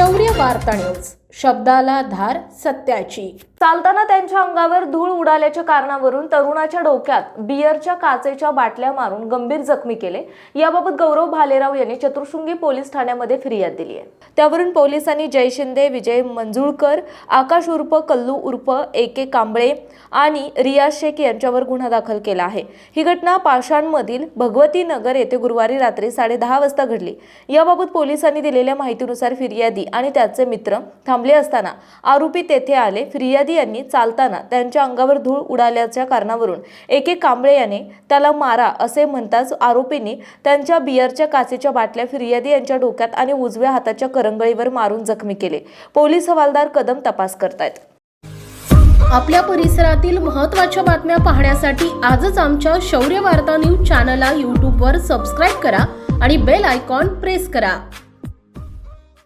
शौर्य वार्ता न्यूज. शब्दाला धार सत्याची. चालताना त्यांच्या अंगावर धूळ उडाल्याच्या कारणावरून तरुणाच्या डोक्यात बियरच्या काचेच्या बाटल्या मारून गंभीर जखमी केले. याबाबत गौरव भालेराव यांनी चतुर्शृंगी पोलीस ठाण्यामध्ये फिर्याद दिली आहे. त्यावरून पोलिसांनी जय शिंदे विजय मंजुळकर आकाश उर्फ कल्लू उर्फ ए के कांबळे आणि रियाज शेख यांच्यावर गुन्हा दाखल केला आहे. ही घटना पाषाणमधील भगवती नगर येथे गुरुवारी रात्री साडेदहा वाजता घडली. याबाबत पोलिसांनी दिलेल्या माहितीनुसार फिर्यादी आणि त्याचे मित्र थांबले असताना आरोपी तेथे आले. फिर्यादी यांनी चालताना त्यांच्या अंगावर धूळ उडाल्याच्या कारणावरून एके कांबळे याने त्याला मारा असे म्हणताच आरोपींनी त्यांच्या बियरच्या काचेच्या बाटल्या फिर्यादी यांच्या डोक्यात आणि उजव्या हाताच्या करंगळीवर मारून जखमी केले. पोलीस हवालदार कदम तपास करतायत. आपल्या परिसरातील महत्त्वाच्या बातम्या पाहण्यासाठी आजच आमच्या शौर्य वार्ता न्यूज चॅनलला यूट्यूबवर सबस्क्राईब करा आणि बेल आयकॉन प्रेस करा.